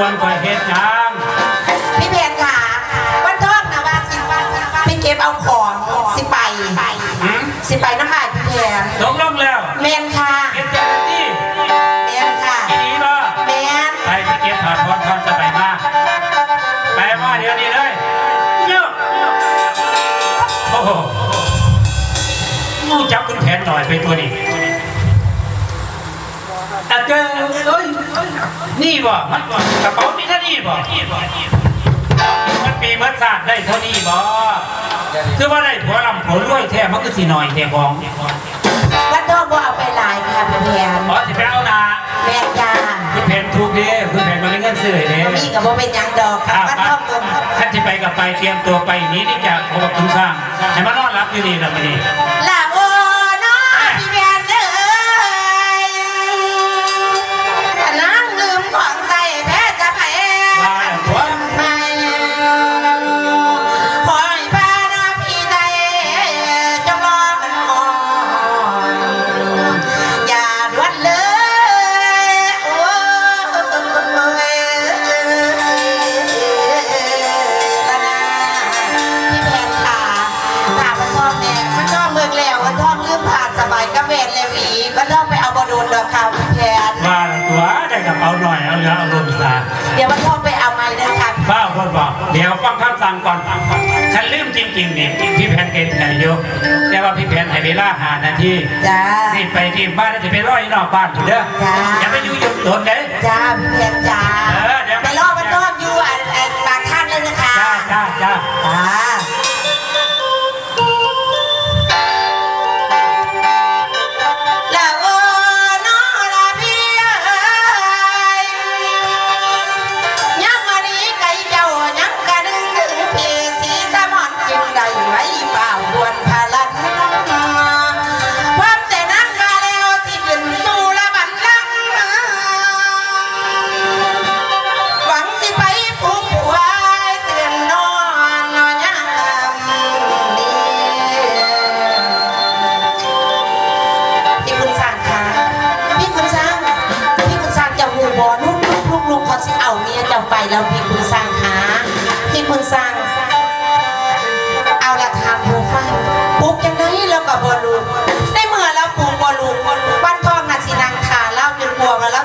วนคอยเฮ็ดหยังพี่เพนค่ะวันทองนะว่าสิพี่เก็บเอาของสิไป หืมสิไปน้ำหายพี่เพนตกลงแล้วเมนค่ะเก็บเจ้าหน้าที่เมนค่ะที่นี่บ่เมนไปไปเก็บถอดถอนถอนจะไปมาไปมาเดี๋ยวนี้เลยเนาะโอ้โหงูจับคุณแผนหน่อยไปตัวนี้ บ่มันบ่กระเป๋ามีเท่านี้บ่มันปีมันสาดได้เท่านี้บ่คือว่าได้ผัวลำผัวรวยแท้มันก็สิหน่อยแท้ของวันทองบ่เอาไปหลายค่ะพี่เพนอ๋อสิไปเอานาเมนจ้าคุณแผนถูกเด้คุณแผนมาเล่นเงินซื้อเด้นี่กับว่าเป็นหยังดอกค่ะอ่าวันไปทองตัวท่านจะไปกับไปเตรียมตัวไปหนี้นี่จากพบคุณสร้างให้มานอนรับอยู่นี่ละมันนี่ลา ดูนดอกค่ะพี่แพนว่าแล้วตัวได้กระเป๋าหน่อยเอาเรือเอาลมสาเดี๋ยววันทองไปเอาไม้เลยค่ะบ้าคนบอกเดี๋ยวฟังคำสั่งก่อนฉันลืมจริงๆนี่พี่แผนเกณฑ์ไหนอยู่แต่ว่าพี่แผนให้เวลาหานาทีจ้านี่ไปที่บ้านแล้วจะไปรออยู่นอกบ้านถูกเด้อจ้าอย่าไปอยู่ยุ่งโดนเด้จ้าพี่เพียนจ้า บอลูกลูกลูกลูกเขาสิเอาเมียเจ้าไปแล้วพี่คุณสร้างคะพี่คุณสร้างเอาละทำผูกฟังปลูกยังไงแล้วก็บอลูกได้เมื่อเราปลูกบอลูกวันทองน่ะสินางขาเล่าจนกลัวมาแล้ว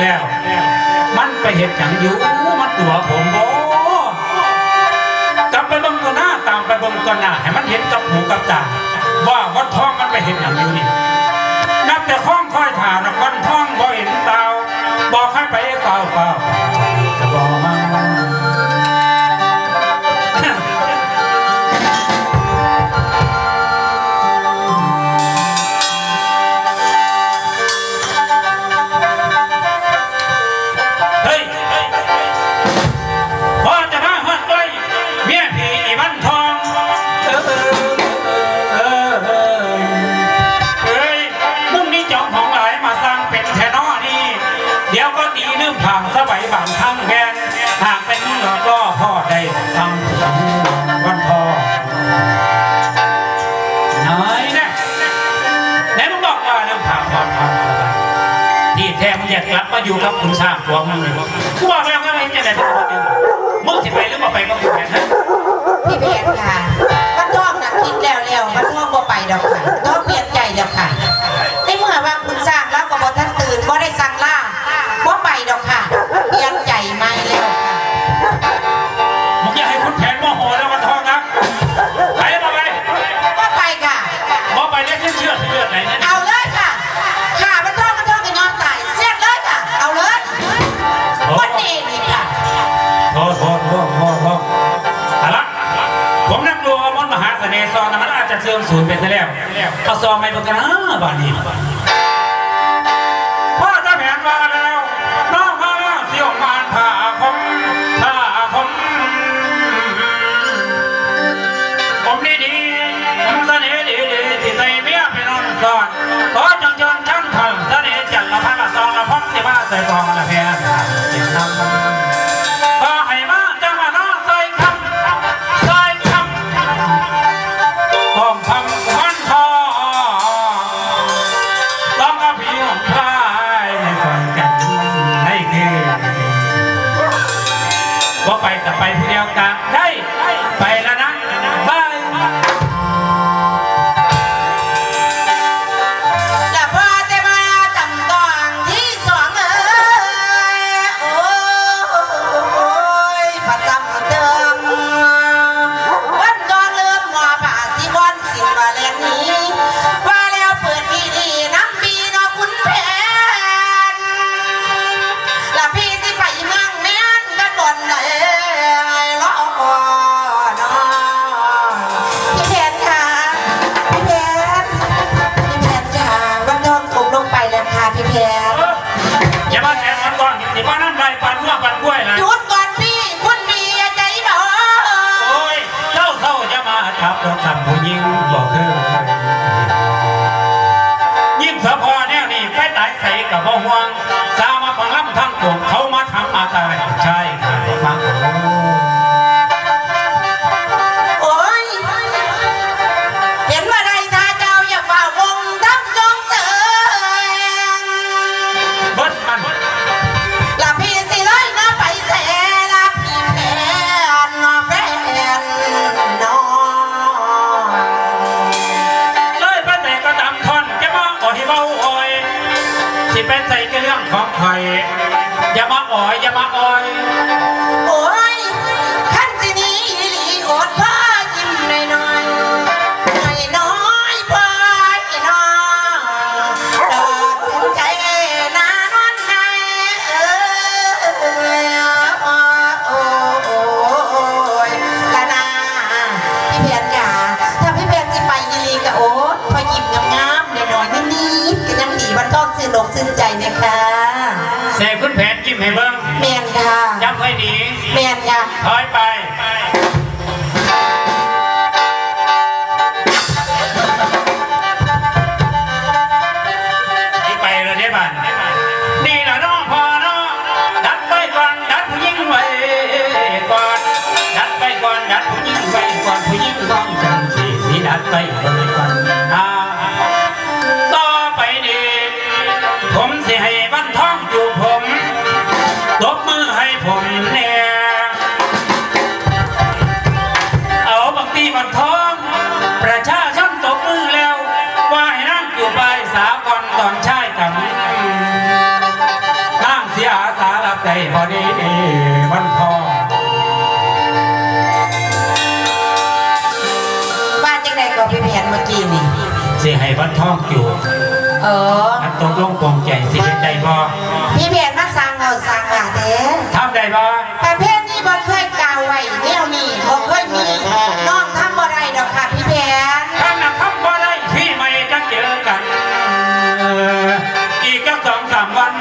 แล้ว มันไปเห็ดอย่างอยู่มันตัวผมโอ้กลับไปบังตัวหน้าตามไปบังตัวหน้าให้มันเห็นกับหูกับตาว่าวัดท้องมันไปเห็นอย่างอยู่นี่นับแต่ข้องค่อยถ่านับวันท ลับมาอยู่กับคุณสร้างตัวมึงเลยกูบอกแล้วว่าไม่จะได้ทุกคนเดียวมึงสิไปหรือมาไปก็ไปนะพี่เพชรค่ะวันทองนะคิดแล้วแล้วมันทองบ่ไปดอกค่ะต้องเปลี่ยนใจดอกค่ะในเมื่อว่าคุณสร้างแล้วก็บ่ท่านตื่นบ่ได้สั่ง เอาซองไม่ประกันนะบ้านนี้พ่อจะแผนมาแล้วน้องมาแล้วเสี่ยวมานผ่าคมผ่าคมผมนี่ดีผมเสน่ห์ดีดีที่ใจเมียไปนอนกอดขอจังจนชั้นทันเสน่ห์จันละพันละซองละพบที่บ้านใส่กอง จะไปแต่ไปผู้เดียวกันได้ไปแล้ว แล้วค่ะพี่แพทย์อย่ามาแข่งกันก่อนสิว่านั่นไรปันหัวปันกล้วยนะหยุดก่อนพี่คุณมีใจบอกโอ้ยเศร้าเศร้าอย่ามาทับรถสั่งผู้หญิงบอกเธอยิ่งสะพอแนวนี้ไปตายใส่กับบ่ห่วงสาวมาฟังลำทั้งปวงเขามาทำอา ใส่ก็เรื่องของใครอย่ามาอ่อยอย่ามาอ่อย ดีวันต้องซื่นอกซื่นใจนะคะแส่คุณแผนยิ้มให้เบิ่งเมียนค่ะ จำไว้ดีเมียนค่ะ ถอยไป พอดีวันพอว่าจังใดก็พี่เพียนเมื่อกี้นี่ สิให้วันทองอยู่เอออันตกลงปลงใจสิเฮ็ดได้บ่พี่เพียนมาสั่งเอาสั่งว่าเด้ทำได้บ่ประเภทนี้บ่เคยกล่าวไว้แนวนี้บ่เคยมีน้องทำบ่ได้ดอกค่ะพี่เพียนทำนะทำบ่ได้พี่ไม่จะเจอกันเอ่ออีกจักสองสามวัน